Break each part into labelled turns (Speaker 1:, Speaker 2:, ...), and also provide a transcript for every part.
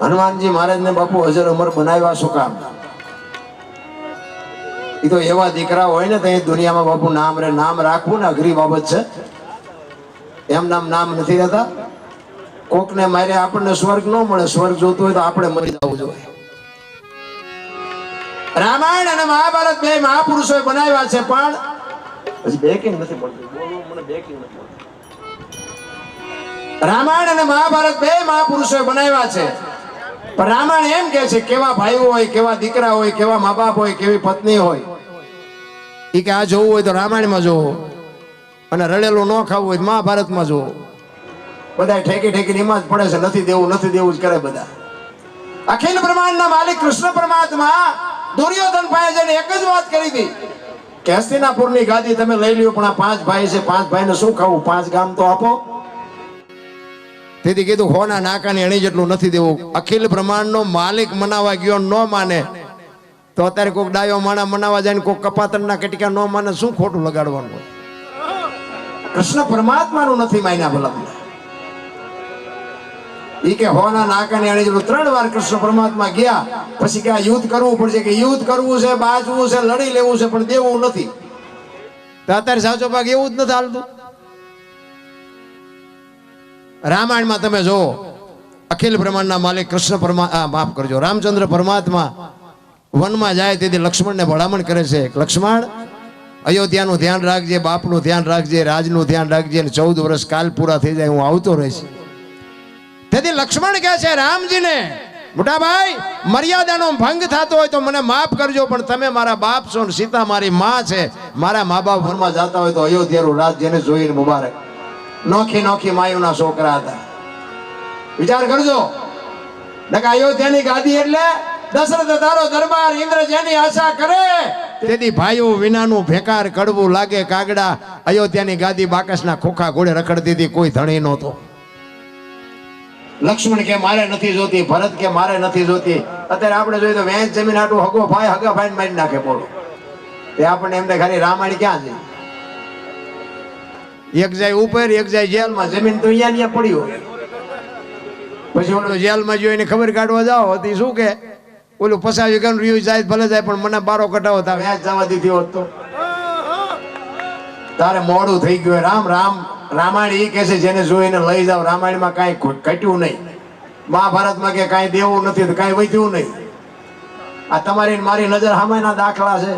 Speaker 1: હનુમાનજી મહારાજ ને બાપુ હજર અમર બનાવ્યા શું કામ? એ તો એવા દીકરા હોય ને તો દુનિયામાં બાપુ નામ રે, નામ રાખવું ને અઘરી બાબત છે. એમ નામ નામ નથી રહેતા. કોકને મારે આપણને સ્વર્ગ ન મળે, સ્વર્ગ જોતું હોય તો આપણે મરી જવું જોઈએ. રામાયણ અને મહાભારત બે મહાપુરુષોએ બનાવ્યા છે, પણ હજી બેકિંગ નથી મળતું. બોલવું મને બેકિંગ નથી મળતું. રામાયણ અને મહાભારત બે મહાપુરુષોએ બનાવ્યા છે. રામાયણ એમ કે છે, કેવા ભાઈઓ હોય, કેવા દીકરા હોય, કેવા મા બાપ હોય, કેવી પત્ની હોય એ કે આ જોવું હોય તો રામાયણમાં જોવો. અને રડેલું ન ખાવું હોય તો મહાભારતમાં જોવો. બધા ઠેકી ઠેકી એમાં જ પડે છે, નથી દેવું નથી દેવું જ કરે બધા. અખિલ બ્રહ્માંડના માલિક કૃષ્ણ પરમાત્મા દુર્યોધન ભાઈ જઈને એક જ વાત કરી હતી કે હસ્તિનાપુરની ગાદી તમે લઈ લ્યો, પણ આ પાંચ ભાઈ છે, પાંચ ભાઈને શું ખાવું? પાંચ ગામ તો આપો. તેથી કીધું, હોના નાકાની અણી જેટલું નથી દેવું. અખિલ બ્રહ્માંડનો માલિક મનાવા ગયો, ન માને. તો અત્યારે કોઈક ડાયો માણા મનાવા જાય ને કોઈક કપાતરના કટિકા ન માને, શું ખોટું લગાડવાનું કૃષ્ણ પરમાત્માનું નથી માન્યા ભલા. એ કે, હોના નાકાની અણી જેટલું ત્રણ વાર કૃષ્ણ પરમાત્મા ગયા, પછી કે આ યુદ્ધ કરવું પડશે કે યુદ્ધ કરવું છે, બાજવું છે, લડી લેવું છે, પણ દેવું નથી. તો અત્યારે સાચો ભાગ એવું જ નથી હાલતું. રામાયણમાં તમે જો અખિલ બ્રહ્માંડના માલિક કૃષ્ણ પરમા માફ કરજો, રામચંદ્ર પરમાત્મા વનમાં જાય તેથી લક્ષ્મણને ભલામણ કરે છે, લક્ષ્મણ, અયોધ્યાનું ધ્યાન રાખજે, બાપનું ધ્યાન રાખજે, રાજનું ધ્યાન રાખજે અને ચૌદ વર્ષ કાલ પૂરા થઈ જાય, હું આવતો રહીશ. તેથી લક્ષ્મણ કહે છે, રામજીને મોટા ભાઈ મર્યાદાનો ભંગ થતો હોય તો મને માફ કરજો, પણ તમે મારા બાપ છો ને સીતા મારી માં છે. મારા મા બાપ વનમાં જતા હોય તો અયોધ્યાનું રાજ્યને જોઈને મુબારક. નોખી નોખી માયુના છોકરા હતા. વિચાર કરજો. અયોધ્યાની ગાદી એટલે દશરથ તારો દરબાર ઇન્દ્ર જેની આશા કરે તેથી ભાઈઓ વિનાનું ભેકાર કડવું લાગે કાગડા અયોધ્યાની ગાદી બાકસના ખોખા ઘોડે રખડતી હતી કોઈ ધણી નહોતો. લક્ષ્મણ કે મારે નથી જોતી, ભરત કે મારે નથી જોતી. અત્યારે આપણે જોઈએ તો વેચ જમીન આટલું હગો ભાઈ, હગા ભાઈ મારી નાખે બોલો. તે આપણને એમને ખાલી રામાયણ ક્યાં છે? એક જાય ઉપર એક જાય જેલમાં. જમીન તો અહીંયા ત્યાં પડી હોય. પછી ઓલો જેલમાં જોઈને ખબર કાઢવા જાઓ હતી શું કે? ઓલું ફસાવી ગયું રહ્યું જાય ભલે જાય પણ મને બારો કટાવો તા વ્યાજ જવા દીધી હોત તો. તારે મોડું થઈ ગયું રામ રામ રામાયણ એ કહે છે જેને જોઈને લઈ જાવ રામાયણમાં કાંઈ ઘટ્યું નહીં. મહાભારતમાં કે કાંઈ દેવું નથી તો કાંઈ વધ્યું નહીં. આ તમારી મારી નજર સામેના દાખલા છે.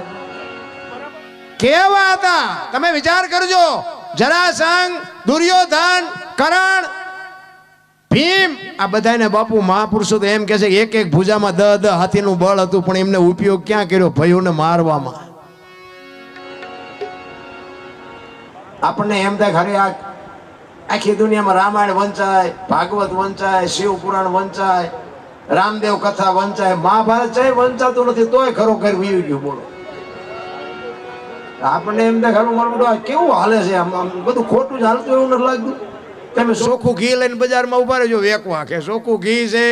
Speaker 1: કેવા હતા? તમે વિચાર કરજો. જરાસંઘ દુર્યોધન, કરણ, ભીમ, આ બધાને બાપુ મહાપુરુષો તો એમ કે છે એક એક ભુજામાં દહ દહ હાથીનું બળ હતું, પણ એમને ઉપયોગ ક્યાં કર્યો? ભયોને મારવામાં. આપણને એમ થાય ખરે આ આખી દુનિયામાં રામાયણ વંચાય, ભાગવત વંચાય, શિવ પુરાણ વંચાય, રામદેવ કથા વંચાય, મહાભારત છે વંચાતું નથી, તોય ખરો ઘર વીવી ગયું બોલો. આપણને એમ ખરું મારું બધું આ કેવું હાલે છે? આમ આમ બધું ખોટું જ હાલતું એવું નથી લાગતું. તમે ચોખ્ખું ઘી લઈને બજારમાં ઊભા રહેજો વેકવા કે ચોખ્ખું ઘી છે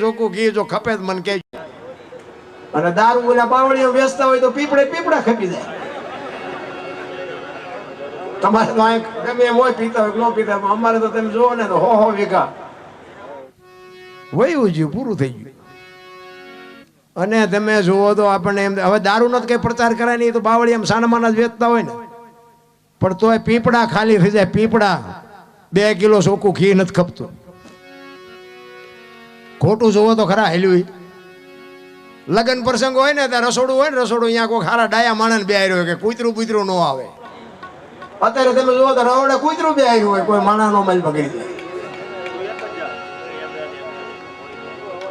Speaker 1: ચોખ્ખું ઘી જો ખપે જ મને કહેજો. અને દારૂ ઓલા બાવળીઓ વેચતા હોય તો પીપળે પીપળા ખપી જાય. તમારે તો ગમે એમ હોય પીતા હોય ન પીતા અમારે તો તમે જુઓ ને તો હો હો વીઘા વયું ગયું પૂરું થઈ ગયું. અને તમે જુઓ તો આપણને એમ હવે દારૂ નથી કઈ પ્રચાર કરાય નહીં તો બાવળી એમ સાનામાના જ વેચતા હોય ને. પણ તોય પીપળા ખાલી થઈ જાય, પીપળા. બે કિલો ચોખ્ખું ઘી નથી ખપતું. ખોટું જુઓ તો ખરા હેલ્યું. લગ્ન પ્રસંગ હોય ને, ત્યાં રસોડું હોય ને, રસોડું અહીંયા કોઈ ખારા ડાયા માણસ બે આવ્યો કે કૂતરું બુતરું ન આવે. અત્યારે તમે જુઓ તો રવડે કૂતરું બે આવ્યું હોય, કોઈ માણા નો મલ પકડી દે.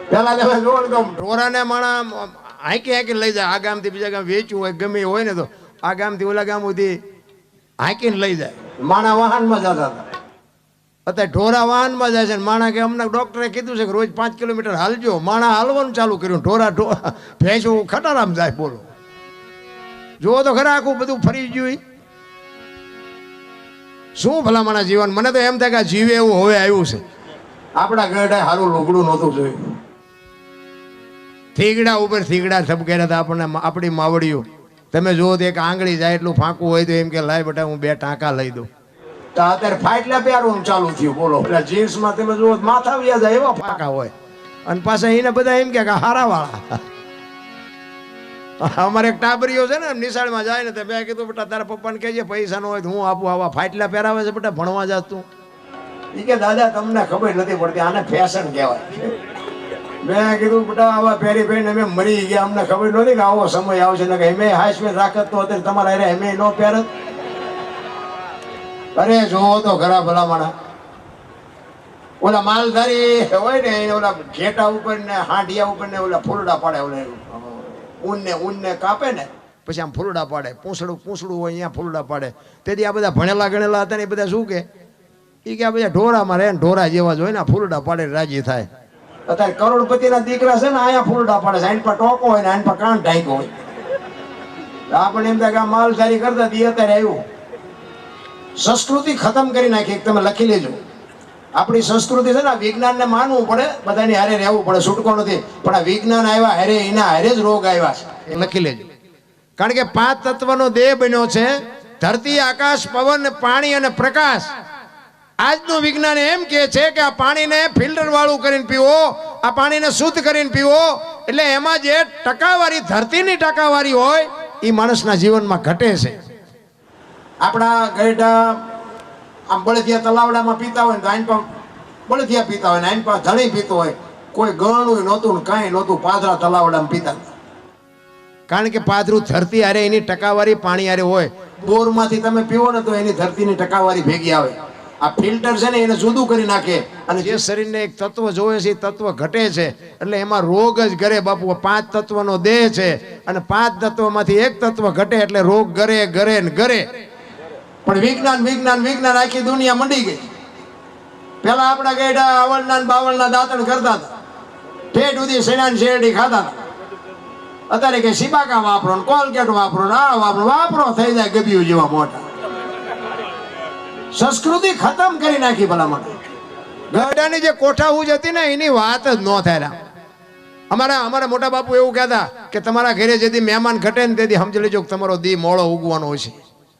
Speaker 1: પેલા તમે જુઓ ને તો ઢોરાને માણા હાંકી હાંકી લઈ જાય. આ ગામથી બીજા ગામ વેચવું હોય ગમે હોય ને તો આ ગામથી ઓલા ગામ સુધી હાંકીને લઈ જાય. માણા વાહનમાં જતા હતા. અત્યારે ઢોરા વાહનમાં જાય છે ને માણા કે અમને ડોક્ટરે કીધું છે કે રોજ પાંચ કિલોમીટર હાલજો. માણા હાલવાનું ચાલુ કર્યું. ઢોરા ઢોરા ભેંસું ખટારામ જાય બોલો. જુઓ તો ખરા આખું બધું ફરી ગયું શું શું ભલામણા જીવન? મને તો એમ થાય કે જીવે એવું હવે આવ્યું છે. આપણા ગઢે સારું લુગડું નહોતું જોયું. થીગડા ઉપર થીગડા થપકેરા હતા આપણને આપણી માવડીઓ. તમે જુઓ તો એક આંગળી જાય એટલું ફાંકું હોય તો એમ કે, લાય બેટા, હું બે ટાંકા લઈ દઉં. તો અત્યારે ફાટલા પહેરવાનું ચાલુ થયું, બોલો. પેલા જીન્સમાં તમે જુઓ માથા વ્યા જાય એવા ફાંકા હોય. અને પાછા એને બધા એમ કે હારા વાળા અમારે એક ટાબરીઓ છે ને નિશાળમાં જાય ને, તો મેં કીધું, બેટા, તારા પપ્પાને કહેજે, પૈસા નો હોય તો હું આપું, આવા ફાટલા પહેરાવે છે, બેટા, ભણવા જાત એ કે, દાદા, તમને ખબર નથી પડતી, આને ફેશન કહેવાય. મેં કીધું, બેટા, આવા પહેરી પહેરીને અમે મરી ગયા. અમને ખબર નહોતી કે આવો સમય આવશે. ને કે એમે હાઈસ્પીડ રાખત તો અત્યારે તમારા હારે એમે ન પહેરત. અરે જોવો તો ખરા ભલામણા. ઓલા માલધારી હોય ને, ઓલા ઘેટા ઉપર ને હાંડિયા ઉપર ને ઓલા ફૂલડા પાડે, ઓલા ઊનને ઊનને કાપે ને, પછી આમ ફૂલડા પાડે પૂંસડું પૂંસડું હોય, અહીંયા ફૂલડા પાડે. તેથી આ બધા ભણેલા ગણેલા હતા ને એ બધા શું કે? એ કે આ બધા ઢોરામાં રહે ઢોરા જેવા જ હોય ને ફૂલડા પાડે રાજી થાય. અત્યારે કરોડપતિના દીકરા છે ને અહીંયા ફૂલડા પડે છે. આની પર ટોકો હોય ને, આની પર કાન ઢાંકો હોય. આપણે એમ થાય કે આ માલધારી કરતા તી અત્યારે આવ્યું. સંસ્કૃતિ ખતમ કરી નાખી તમે લખી લેજો. આપણી સંસ્કૃતિ છે ને વિજ્ઞાનને માનવું પડે, બધાની હારે રહેવું પડે, છૂટકો નથી. પણ આ વિજ્ઞાન આવ્યા હારે, એના હારે જ રોગ આવ્યા છે. એ લખી લેજો. કારણ કે પાંચ તત્વનો દેહ બન્યો છે, ધરતી, આકાશ, પવન, પાણી અને પ્રકાશ. આજનું વિજ્ઞાન એમ કે છે કે આ પાણીને ફિલ્ટર વાળું કરીને પીવો, આ પાણીને શુદ્ધ કરીને પીવો. એટલે એમાં જે ટકાવારી, ધરતીની ટકાવારી હોય એ માણસના જીવનમાં ઘટે છે. આપણા ગયડા આમ બળદિયા તલાવડામાં પીતા હોય તો આઈન પર બળદિયા પીતા હોય ને આઈન પર ધણી પીતો હોય. કોઈ ગણું નહોતું ને કાંઈ નહોતું, પાદરા તલાવડામાં પીતા કારણ કે પાદરું ધરતી હારે એની ટકાવારી પાણી હારે હોય. બોરમાંથી તમે પીવો ને તો એની ધરતીની ટકાવારી ભેગી આવે. આ ફિલ્ટર છે ને એને જુદું કરી નાખે. અને જે શરીરને એક તત્વ જોવે છે એ તત્વ ઘટે છે. એટલે એમાં રોગ જ ઘરે બાપુ. પાંચ તત્વનો દેહ છે. અને પાંચ તત્વમાંથી એક તત્વ ઘટે એટલે રોગ ઘરે ઘરે ને ઘરે. પણ વિજ્ઞાન વિજ્ઞાન વિજ્ઞાન આખી દુનિયા મંડી ગઈ. પેલા આપણા ગેડા અવળના બાવળના દાંતણ કરતા હતા. ઠેઠ સુધી સેના શેરડી ખાતા હતા. અત્યારે કે સિબાકા વાપરો ને કોલગેટ વાપરો ને આ વાપરો. વાપરો થઈ જાય ગબિયું જેવા મોટા સંસ્કૃતિ ખતમ કરી નાખી ભલામણ. ગરડાની જે કોઠાહૂજ હતી ને, એની વાત જ ન થાય અમારા અમારા મોટા બાપુ એવું કહેતા કે તમારા ઘરે જેથી મહેમાન ઘટે ને તેથી સમજી લેજો કે તમારો દી મોળો ઉગવાનો છે.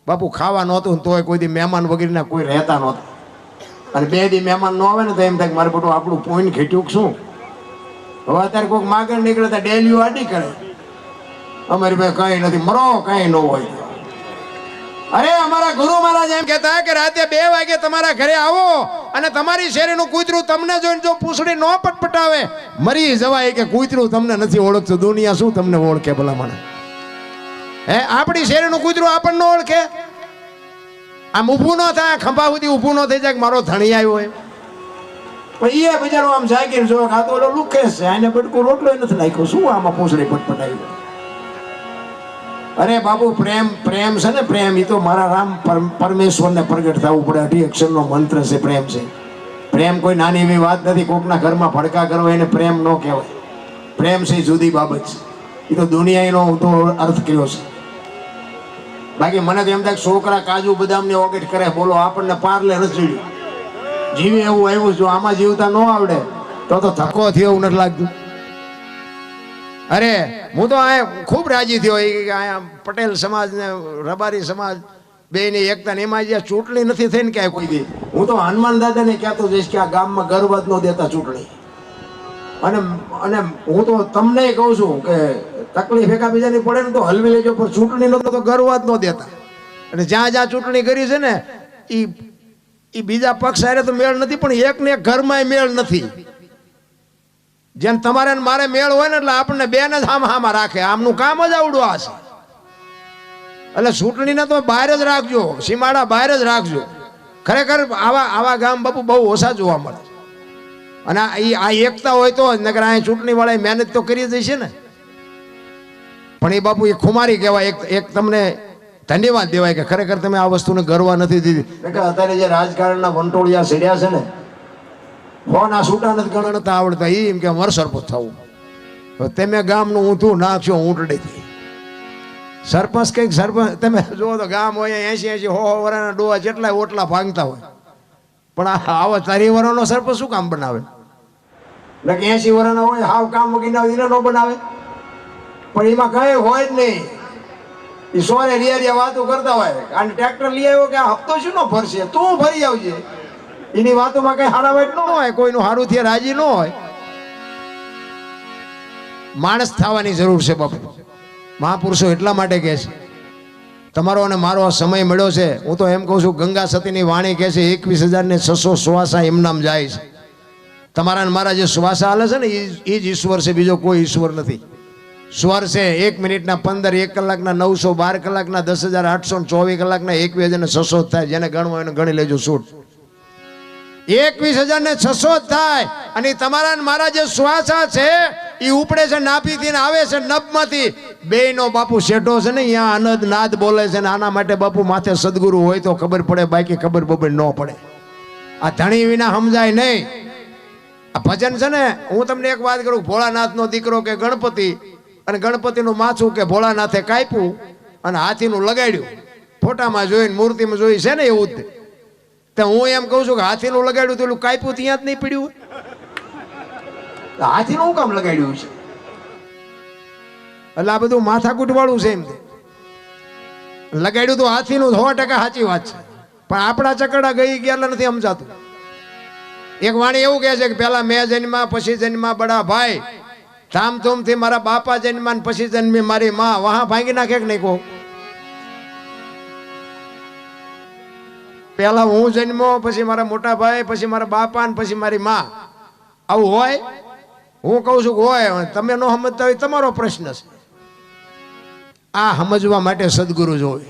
Speaker 1: બાપુ ખાવા નહોતું તોય કોઈ દી મહેમાન વગેરેના કોઈ રહેતા નહોતા. અને બે દી મહેમાન ન આવે ને તો એમ થાય મારે બધું આપણું પોઈન્ટ ખેટ્યું શું? હવે અત્યારે કોઈક માગણ નીકળે તો ડેલીઓ આડી કરે. અમારી પાસે કઈ નથી. મરો કઈ ન હોય. અરે, અમારા ગુરુ મહારાજ એમ કહેતા કે રાતે બે વાગે તમારા ઘરે આવો અને તમારી શેરીનું કૂતરું તમને જોઈને જો પૂછડી ન પટપટાવે, મરી જવાય કે કૂતરું તમને નથી ઓળખતું. દુનિયા શું તમને ઓળખે ભલા મને હે, આપણી શેરીનું કૂતરું આપણને ઓળખે? આમ ઊભું ન થાય ખંભા સુધી ઊભું ન થઈ જાય કે મારો ધણી આવ્યો પણ એ બિચારો આમ જાગીર જો આ ઓલો લુકેશ છે, આને બટકું રોટલો નથી નાખ્યો. શું આમાં પૂછડી પટપટાવી? અરે બાબુ, પ્રેમ પ્રેમ છે ને પ્રેમ એ તો મારા રામ પરમ- પરમેશ્વરને પ્રગટ થવું પડે. અઢી અક્ષરનો મંત્ર છે પ્રેમ છે. પ્રેમ કોઈ નાની એવી વાત નથી, કોકના ઘરમાં ભડકા કરો એને પ્રેમ ન કહેવાય. પ્રેમ છે જુદી બાબત છે. એ તો દુનિયાનો તો અર્થ કર્યો છે. બાકી મને તો એમ થાય છોકરા કાજુ બદામને ઓગેટ કરે. બોલો, આપણને પારલે ચડ્યું જીવે એવું આવ્યું જો આમાં જીવતા ન આવડે. તો તો ધક્કો થયો એવું નથી લાગતું. અરે, હું તો આ ખૂબ રાજી થયો. અહીંયા પટેલ સમાજ ને રબારી સમાજ બે ની એકતા એમાં જે ચૂંટણી નથી થઈ ને ક્યાંય કોઈ દી. હું તો હનુમાન દાદાને કહેતો જઈશ કે આ ગામમાં ગર્વ જ ન દેતા ચૂંટણી. અને અને હું તો તમને કહું છું કે તકલીફ એકા બીજાની પડે ને તો હલવી લેજો, પણ ચૂંટણીનો તો ગર્વ જ ન દેતા. અને જ્યાં જ્યાં ચૂંટણી કરી છે ને એ એ બીજા પક્ષ હારે તો મેળ નથી, પણ એક ને એક ઘરમાં મેળ નથી. જેમ તમારે મારે મેળ હોય ને એટલે આપણને બેન જ હામ હામાં રાખે. આમનું કામ જ આવડું હશે એટલે ચૂંટણીને તો બહાર જ રાખજો. સીમાડા બહાર જ રાખજો. ખરેખર આવા આવા ગામ બાપુ બહુ ઓછા જોવા મળે. અને ઈ- આ એકતા હોય તો જ, નકર અહીં ચૂંટણીવાળાએ મહેનત તો કરી જ ને. પણ એ બાપુ એ ખુમારી કહેવાય. એક એક તમને ધન્યવાદ દેવાય કે ખરેખર તમે આ વસ્તુને ગરવા નથી દીધી. અત્યારે જે રાજકારણના વંટોળિયા સીડ્યા છે ને ફોન સુડા નથી નથી ગણતા આવડતા એમ કે મર સરપંચ થવું. તમે ગામનું ઊંધું નાખશો ઊંટડીથી સરપંચ કંઈક સરપંચ, તમે જુઓ તો ગામ હોય એસી એસી હો વરાના ડોવા જેટલા ઓટલા ભાંગતા હોય. પણ આવા ચારી વરાનો સરપંચ શું કામ બનાવે? એટલે કે એસી વરાના હોય, હાવ કામ મૂકીને એને ન બનાવે. પણ એમાં કઈ હોય જ નહીં. સોરે રિયા રિયા વાતો કરતા હોય. અને ટ્રેક્ટર લઈ આવ્યો કે આ હપ્તો શું નો ભરશે? તું ભરી આવજે. એની વાતોમાં કઈ હારાવાટ ન હોય, કોઈનું હારું થયા રાજી ન હોય. માણસ થવાની જરૂર છે બાપુ. મહાપુરુષો એટલા માટે કહે છે. તમારો અને મારો આ સમય મળ્યો છે, હું તો એમ કહું છું, ગંગા સતીની વાણી કહે છે, એકવીસ હજાર ને છસો શ્વાસા એમનામ જાય છે. તમારા ને મારા જે શ્વાસા હાલે છે ને એ જ ઈશ્વર છે, બીજો કોઈ ઈશ્વર નથી. સ્વર છે એક મિનિટના પંદર, એક કલાકના નવસો, બાર કલાકના દસ હજાર આઠસો ચોવીસ કલાકના એકવીસ હજાર છસો થાય, જેને ગણવા એને ગણી લેજો છૂટ એકવીસ હજાર ને છસો જ થાય. અને તમારા મારા જે શ્વાસા છે એ ઉપડે છે નાભીથી ને આવે છે નભમાંથી. બે નો બાપુ શેઠો છે ને અહીંયા આનંદ નાદ બોલે છે ને, આના માટે બાપુ માથે સદગુરુ હોય તો ખબર પડે, બાકી ખબર બબર ન પડે. આ ધણી વિના સમજાય નહીં. આ ભજન છે ને, હું તમને એક વાત કરું, ભોળાનાથનો દીકરો કે ગણપતિ, અને ગણપતિનું માથું કે ભોળાનાથે કાપ્યું અને હાથીનું લગાડ્યું. ફોટામાં જોઈને, મૂર્તિમાં જોઈ છે ને એવું જ. તે હું એમ કહું છું કે હાથીનું લગાડ્યું તો કાયપું ત્યાં જ નહીં પડ્યું હાથીનું હું કામ લગાડ્યું છે? એટલે આ બધું માથાકૂટ વાળું છે એમ લગાડ્યું તો હાથીનું સો ટકા સાચી વાત છે. પણ આપણા ચકડા ગઈ ગયા નથી સમજાતું. એક વાણી એવું કહે છે કે પેલા મેં જન્મા, પછી જન્મા બડા ભાઈ. ધામધૂમથી મારા બાપા જન્મા પછી જન્મી મારી માં. વહા ભાંગી નાખે કે નહીં કહો? પેલા હું જન્મો, પછી મારા મોટા ભાઈ, પછી મારા બાપા ને પછી મારી માં. આવું હોય? હું કહું છું હોય તમે ન સમજતા હોય તમારો પ્રશ્ન છે. આ સમજવા માટે સદગુરુ જોવે.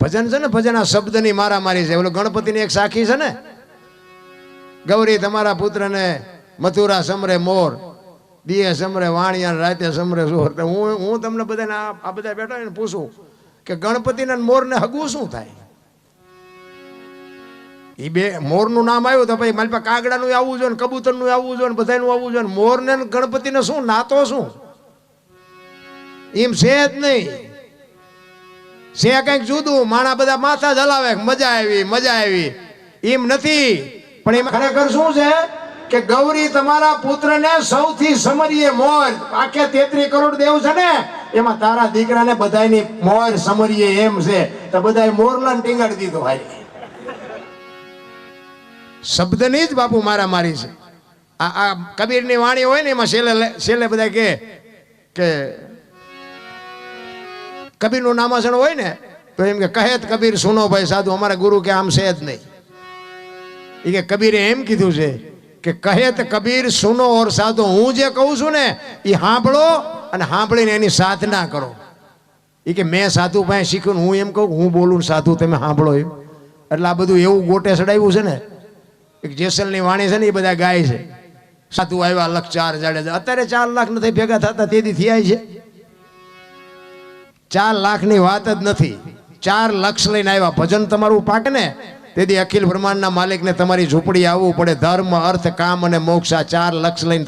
Speaker 1: ભજન છે ને, ભજન આ શબ્દની મારામારી છે. ઓલો ગણપતિની એક સાખી છે ને? ગૌરી તમારા પુત્રને મથુરા સમરે મોર, દિયે સમરે વાણિયા રાતે સમરે સોર. હું હું તમને બધાને આ બધા બેઠા ને પૂછું કે ગણપતિના મોરને હગવું શું થાય? એ બે, મોરનું નામ આવ્યું તો ભાઈ, મારી પાસે કાગડાનું આવવું જોઈએ ને કબૂતરનું આવવું જોઈએ ને બધાનું આવવું જોઈએ મોરને ગણપતિને શું, નાતો શું? એમ છે જ નહીં. છે કંઈક જુદું, માણા બધા માથા હલાવે મજા આવી મજા આવી. એમ નથી. પણ એમાં ખરેખર શું છે કે ગૌરી તમારા પુત્રને સૌથી સમરીએ મોર, આખે તેત્રી કરોડ દેવ છે ને, એમાં તારા દીકરાને બધાયની મોર સમરીએ એમ છે. તો બધાય મોરલાને ટીંગાડી દીધો ભાઈ. શબ્દની જ બાપુ મારા મારી છે. આ આ કબીરની વાણી હોય ને એમાં છેલ્લે છેલ્લે બધા કે કે કબીરનું નામાસણ હોય ને, તો એમ કે કહે કબીર સુનો ભાઈ સાધુ, અમારા ગુરુ કે આમ છે જ નહીં. એ કે કબીરે એમ કીધું છે કે કહે કબીર સુનો ઓર સાધુ, હું જે કહું છું ને એ સાંભળો અને સાંભળીને એની સાધના કરો. એ કે મેં સાધુ ભાઈ શીખ્યું હું એમ કહું હું બોલું સાધુ, તમે સાંભળો એમ. એટલે આ બધું એવું ગોટે ચડાવ્યું છે ને એક જેસલની વાણી છે ને એ બધા ગાય છે. સાધુ આવ્યા લખ ચાર જાડે અત્યારે ચાર લાખ નથી ભેગા થતા, તેથી થયા છે. ચાર લાખની વાત જ નથી. ચાર લક્ષ લઈને આવ્યા. ભજન તમારું પાકે ને? તેથી અખિલ બ્રહ્માંડના માલિકને તમારી ઝૂંપડી આવવું પડે. ધર્મ, અર્થ, કામ અને મોક્ષ આ ચાર લક્ષ લઈને